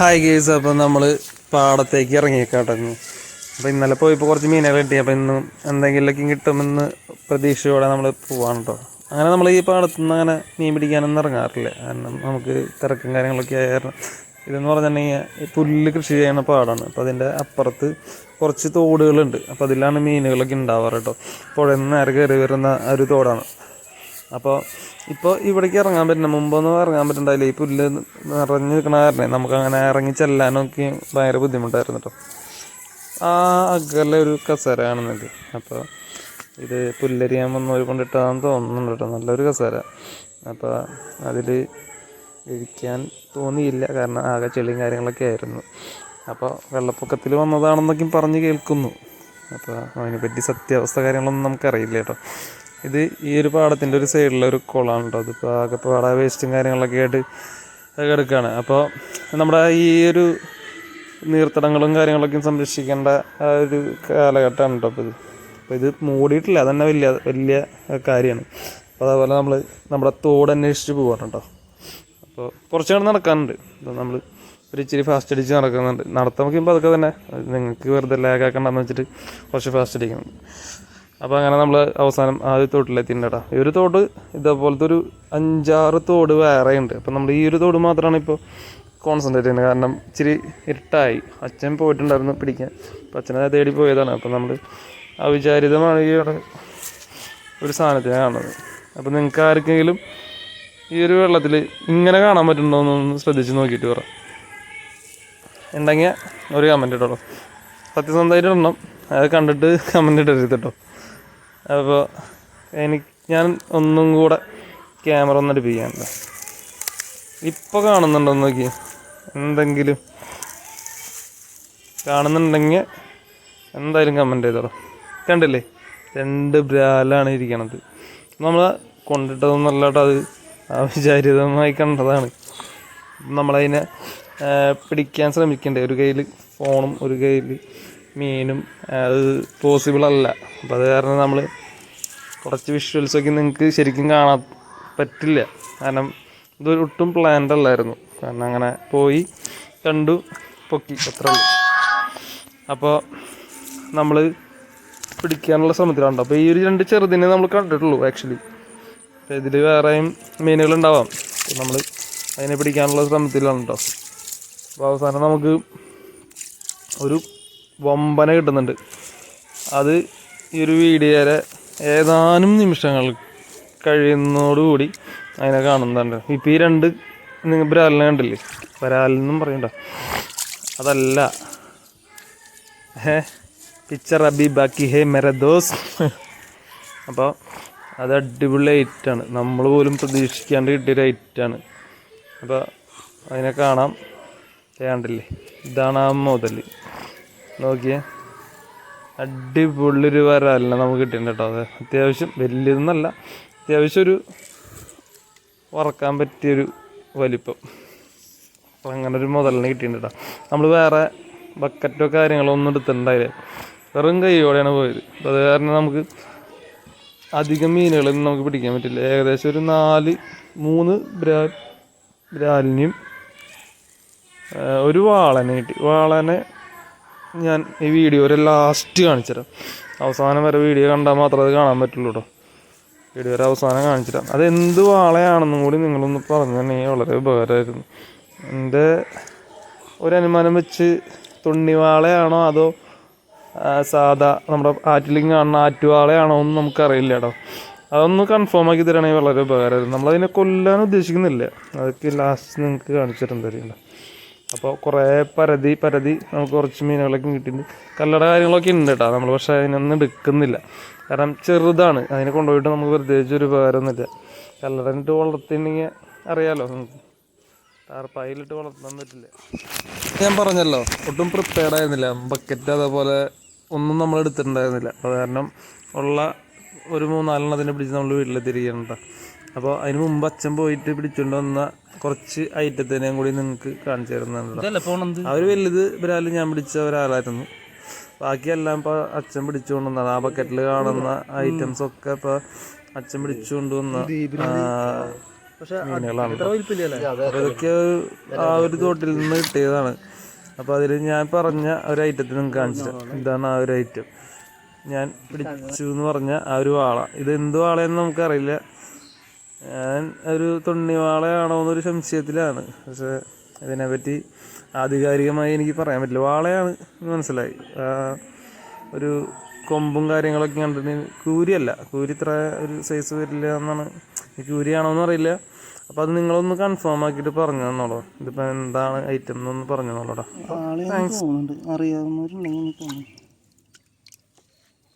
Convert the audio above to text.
Hi guys അപ്പം നമ്മൾ പാടത്തേക്ക് ഇറങ്ങിയേക്കാട്ടെന്ന് അപ്പോൾ ഇന്നലെ പോയപ്പോൾ കുറച്ച് മീനുകൾ കിട്ടി. അപ്പോൾ ഇന്ന് എന്തെങ്കിലുമൊക്കെ കിട്ടുമെന്ന് പ്രതീക്ഷയോടെ നമ്മൾ പോവാണ് കേട്ടോ അങ്ങനെ നമ്മൾ ഈ പാടത്തുനിന്ന് അങ്ങനെ മീൻ പിടിക്കാനൊന്നും ഇറങ്ങാറില്ല. കാരണം നമുക്ക് തിരക്കും കാര്യങ്ങളൊക്കെ ആയിരുന്നു ഇതെന്ന് പറഞ്ഞിട്ടുണ്ടെങ്കിൽ പുല്ല് കൃഷി ചെയ്യുന്ന പാടാണ്. അപ്പോൾ അതിന്റെ അപ്പുറത്ത് കുറച്ച് തോടുകളുണ്ട്. അപ്പോൾ അതിലാണ് മീനുകളൊക്കെ ഉണ്ടാവാറ് കേട്ടോ പുഴയിൽ നിന്ന് നേരെ കയറി വരുന്ന ഒരു തോടാണ്. അപ്പോൾ ഇപ്പോൾ ഇവിടേക്ക് ഇറങ്ങാൻ പറ്റുന്ന മുമ്പൊന്നും ഇറങ്ങാൻ പറ്റുന്നുണ്ടായില്ല ഈ പുല്ല് നിറഞ്ഞു നിൽക്കണ കാരണം നമുക്ക് അങ്ങനെ ഇറങ്ങി ചെല്ലാനൊക്കെ ഭയങ്കര ബുദ്ധിമുട്ടായിരുന്നു കേട്ടോ ആ അകലെ ഒരു കസേര കാണുന്നുണ്ട് അപ്പോൾ ഇത് പുല്ലരിയാൻ വന്നവർ കൊണ്ടിട്ടാന്ന് തോന്നുന്നുണ്ട് കേട്ടോ നല്ലൊരു കസേര. അപ്പോൾ അതിൽ ഇരിക്കാൻ തോന്നിയില്ല. കാരണം ആകെ ചെളിയും കാര്യങ്ങളൊക്കെ ആയിരുന്നു. അപ്പോൾ വെള്ളപ്പൊക്കത്തിൽ വന്നതാണെന്നൊക്കെയും പറഞ്ഞ് കേൾക്കുന്നു. അപ്പോൾ അതിനെപ്പറ്റി സത്യാവസ്ഥ കാര്യങ്ങളൊന്നും നമുക്കറിയില്ല കേട്ടോ ഇത് ഈ ഒരു പാടത്തിന്റെ ഒരു സൈഡിലെ ഒരു കുളമാണ് കേട്ടോ അതിപ്പോൾ ആകെ പാട വേസ്റ്റും കാര്യങ്ങളൊക്കെ ആയിട്ട് കിടക്കുകയാണ് അപ്പോൾ നമ്മുടെ ഈ ഒരു നീർത്തടങ്ങളും കാര്യങ്ങളൊക്കെ സംരക്ഷിക്കേണ്ട ആ ഒരു കാലഘട്ടമാണ് കേട്ടോ അപ്പോൾ ഇത്. അപ്പോൾ ഇത് മൂടിയിട്ടില്ല. അതന്നെ വലിയ വലിയ കാര്യമാണ്. അപ്പോൾ അതേപോലെ നമ്മൾ നമ്മുടെ തോട് അന്വേഷിച്ച് പോവാണ് കേട്ടോ അപ്പോൾ കുറച്ച് നേരം നടക്കാനുണ്ട്. അപ്പോൾ നമ്മൾ ഒരു ഇച്ചിരി ഫാസ്റ്റ് അടിച്ച് നടക്കുന്നുണ്ട്. നടത്താൻ നോക്കുമ്പോൾ അതൊക്കെ തന്നെ. നിങ്ങൾക്ക് വെറുതെ ലാഗ് ആക്കണ്ടെന്ന് വെച്ചിട്ട് കുറച്ച് ഫാസ്റ്റ് അടിക്കുന്നുണ്ട്. അപ്പോൾ അങ്ങനെ നമ്മൾ അവസാനം ആദ്യ തോട്ടിലെത്തിണ്ടാ ഈ ഒരു തോട് ഇതേപോലത്തെ ഒരു അഞ്ചാറ് തോട് വേറെ ഉണ്ട്. അപ്പം നമ്മൾ ഈ ഒരു തോട് മാത്രമാണ് ഇപ്പോൾ കോൺസെൻട്രേറ്റ് ചെയ്യുന്നത്. കാരണം ഇച്ചിരി ഇരുട്ടായി. അച്ഛൻ പോയിട്ടുണ്ടായിരുന്നു പിടിക്കാൻ. അപ്പം അച്ഛനെ തേടി പോയതാണ്. അപ്പം നമ്മൾ അവിചാരിതമാണ് ഈ ഒരു സാധനത്തിനെ കാണുന്നത്. അപ്പം നിങ്ങൾക്ക് ആർക്കെങ്കിലും ഈ ഒരു വെള്ളത്തിൽ ഇങ്ങനെ കാണാൻ പറ്റുന്നുണ്ടോ എന്നൊന്ന് ശ്രദ്ധിച്ച് നോക്കിയിട്ട് പറ. ഉണ്ടെങ്കിൽ ഒരു കമന്റ് ഇട്ടോളൂ സത്യസന്ധമായിട്ട് ഇടണം. അത് കണ്ടിട്ട് കമന്റ് ഇടരുത് അപ്പോൾ എനിക്ക് ഞാൻ ഒന്നും കൂടെ ക്യാമറ ഒന്ന് അടുപ്പിക്കാനുണ്ട് ഇപ്പോൾ കാണുന്നുണ്ടോ നോക്കി എന്തെങ്കിലും കാണുന്നുണ്ടെങ്കിൽ എന്തായാലും കമന്റ് ചെയ്തോളൂ. കണ്ടില്ലേ? രണ്ട് ബ്രാലാണ് ഇരിക്കണത്. നമ്മൾ കൊണ്ടിട്ടതൊന്നല്ലാട്ട് അത്. അവിചാരിതമായി കണ്ടതാണ്. നമ്മളതിനെ പിടിക്കാൻ ശ്രമിക്കണ്ടേ? ഒരു കയ്യിൽ ഫോണും ഒരു കയ്യിൽ മീനും അത് പോസിബിൾ അല്ല. അപ്പോൾ അത് കാരണം നമ്മൾ കുറച്ച് വിഷ്വൽസൊക്കെ നിങ്ങൾക്ക് ശരിക്കും കാണാൻ പറ്റില്ല. കാരണം ഇതൊരു ഒട്ടും പ്ലാൻഡ് അല്ലായിരുന്നു. കാരണം അങ്ങനെ പോയി കണ്ടു പൊക്കി അത്ര അപ്പോൾ നമ്മൾ പിടിക്കാനുള്ള ശ്രമത്തിലാണ്ടോ അപ്പോൾ ഈ ഒരു രണ്ട് ചെറുതിനെ നമ്മൾ കണ്ടിട്ടുള്ളൂ ആക്ച്വലി ഇതിൽ വേറെയും മീനുകളുണ്ടാവാം നമ്മൾ അതിനെ പിടിക്കാനുള്ള ശ്രമത്തിലാണ് കേട്ടോ അപ്പോൾ അവസാനം നമുക്ക് ഒരു വമ്പന കിട്ടുന്നുണ്ട്. അത് ഈ ഒരു വീഡിയോയുടെ ഏതാനും നിമിഷങ്ങൾ കഴിയുന്നതോടുകൂടി അതിനെ കാണുന്നുണ്ട്. ഇപ്പം ഈ രണ്ട് നിങ്ങൾ ബ്രാലിനെ കണ്ടില്ലേ? വരാലെന്നും പറയണ്ട അതല്ല. ഹേ പിക്ചർ അബി ബാക്കി. ഹേ മെരദോസ് അപ്പോൾ അത് അടിപൊളി ഐറ്റാണ് നമ്മൾ പോലും പ്രതീക്ഷിക്കാണ്ട് കിട്ടിയൊരു ഐറ്റാണ് അപ്പോൾ അതിനെ കാണാം. ചെയ്യാണ്ടില്ലേ ഇതാണ് ആ മുതൽ നോക്കിയേ. അടിപൊളി ഒരു വരാലിനെ നമുക്ക് കിട്ടിയിട്ടുണ്ട് കേട്ടോ. അത് അത്യാവശ്യം വലിയതെന്നല്ല അത്യാവശ്യം ഒരു വറക്കാൻ പറ്റിയൊരു വലിപ്പം. അപ്പോൾ അങ്ങനെ ഒരു മുതലിന് കിട്ടിയിട്ടുണ്ട് കേട്ടോ. നമ്മൾ വേറെ ബക്കറ്റോ കാര്യങ്ങളോ ഒന്നും എടുത്തിട്ടുണ്ടായില്ല. വെറും കൈയോടെയാണ് പോയത്. അത് കാരണം നമുക്ക് അധികം മീനുകളൊന്നും നമുക്ക് പിടിക്കാൻ പറ്റില്ല. ഏകദേശം ഒരു നാല് മൂന്ന് ബ്രാ ബ്രാലിനെയും ഒരു വാളനെ കിട്ടി. വാളനെ ഞാൻ ഈ വീഡിയോ ഒരു ലാസ്റ്റ് കാണിച്ചുതരാം. അവസാനം വരെ വീഡിയോ കണ്ടാൽ മാത്രമേ അത് കാണാൻ പറ്റുള്ളൂ കേട്ടോ വീഡിയോ ഒരു അവസാനം കാണിച്ചുതരാം. അത് എന്ത് വാളയാണെന്നും കൂടി നിങ്ങളൊന്ന് പറഞ്ഞു തന്നെ വളരെ ഉപകാരമായിരുന്നു. എന്റെ ഒരു അനുമാനം വെച്ച് തുണ്ണിവാളയാണോ അതോ സാധാ നമ്മുടെ ആറ്റിലിങ് കാണുന്ന ആറ്റുവാളയാണോ എന്ന് നമുക്കറിയില്ല കേട്ടോ അതൊന്ന് കൺഫേം ആക്കി തരണമെങ്കിൽ വളരെ ഉപകാരമായിരുന്നു. നമ്മളതിനെ കൊല്ലാൻ ഉദ്ദേശിക്കുന്നില്ല. അതൊക്കെ ലാസ്റ്റ് നിങ്ങൾക്ക് കാണിച്ചു തരാൻ തരില്ല അപ്പോൾ കുറേ പരതി പരതി നമുക്ക് കുറച്ച് മീനുകളൊക്കെ കിട്ടിയിട്ടുണ്ട്. കല്ലട കാര്യങ്ങളൊക്കെ ഉണ്ട് കേട്ടോ നമ്മൾ പക്ഷേ അതിനൊന്നും എടുക്കുന്നില്ല. കാരണം ചെറുതാണ്. അതിനെ കൊണ്ടുപോയിട്ട് നമുക്ക് പ്രത്യേകിച്ച് ഒരു ഉപകാരമൊന്നുമില്ല. കല്ലടനിട്ട് വളർത്തിയിട്ടുണ്ടെങ്കിൽ അറിയാലോ നമുക്ക്. ടാർപ്പായിലിട്ട് വളർത്താൻ പറ്റില്ല. ഞാൻ പറഞ്ഞല്ലോ ഒട്ടും പ്രിപ്പയർഡ് ആയിരുന്നില്ല. ബക്കറ്റ് അതേപോലെ ഒന്നും നമ്മൾ എടുത്തിട്ടുണ്ടായിരുന്നില്ല. അത് കാരണം ഉള്ള ഒരു മൂന്നാലെണ്ണത്തിനെ പിടിച്ച് നമ്മൾ വീട്ടിലെത്തിയിരിക്കുന്നുണ്ട് അപ്പോൾ അതിന് മുമ്പ് അച്ഛൻ പോയിട്ട് പിടിച്ചുകൊണ്ട് വന്ന കുറച്ച് ഐറ്റത്തിനെയും കൂടി നിങ്ങൾക്ക് കാണിച്ചു തരുന്നുണ്ട് അവർ വലുത് ഇവരാലും ഞാൻ പിടിച്ച ഒരാളായിരുന്നു. ബാക്കിയെല്ലാം ഇപ്പോൾ അച്ഛൻ പിടിച്ചുകൊണ്ട് വന്നതാണ്. ആ ബക്കറ്റിൽ കാണുന്ന ഐറ്റംസ് ഒക്കെ ഇപ്പോൾ അച്ഛൻ പിടിച്ചുകൊണ്ട് വന്ന ആ, പക്ഷെ മീനുകളാണ് അതൊക്കെ ആ ഒരു തോട്ടിൽ നിന്ന് കിട്ടിയതാണ്. അപ്പോൾ അതിൽ ഞാൻ പറഞ്ഞ ഒരു ഐറ്റത്തിന് നിങ്ങൾക്ക് കാണിച്ചിട്ട് ഇതാണ് ആ ഒരു ഐറ്റം ഞാൻ പിടിച്ചു എന്ന് പറഞ്ഞ ആ ഒരു വാള. ഇത് എന്ത് വാളയെന്ന് നമുക്കറിയില്ല. ഞാൻ ഒരു തൊണ്ണിവാളയാണോ എന്നൊരു സംശയത്തിലാണ്. പക്ഷേ ഇതിനെപ്പറ്റി ആധികാരികമായി എനിക്ക് പറയാൻ പറ്റില്ല. വാളയാണ് എന്ന് മനസ്സിലായി. ഒരു കൊമ്പും കാര്യങ്ങളൊക്കെ കണ്ടിട്ട് കൂരിയല്ല. കൂരി ഇത്ര ഒരു സൈസ് വരില്ല എന്നാണ്. കൂരിയാണോ എന്ന് അറിയില്ല. അപ്പോൾ അത് നിങ്ങളൊന്ന് കൺഫേം ആക്കിയിട്ട് പറഞ്ഞു തന്നോളൂ. ഇതിപ്പോൾ എന്താണ് ഐറ്റം എന്നൊന്ന് പറഞ്ഞു തന്നോളൂടാ. താങ്ക്സ് അറിയാവുന്നവരുണ്ടെങ്കിൽ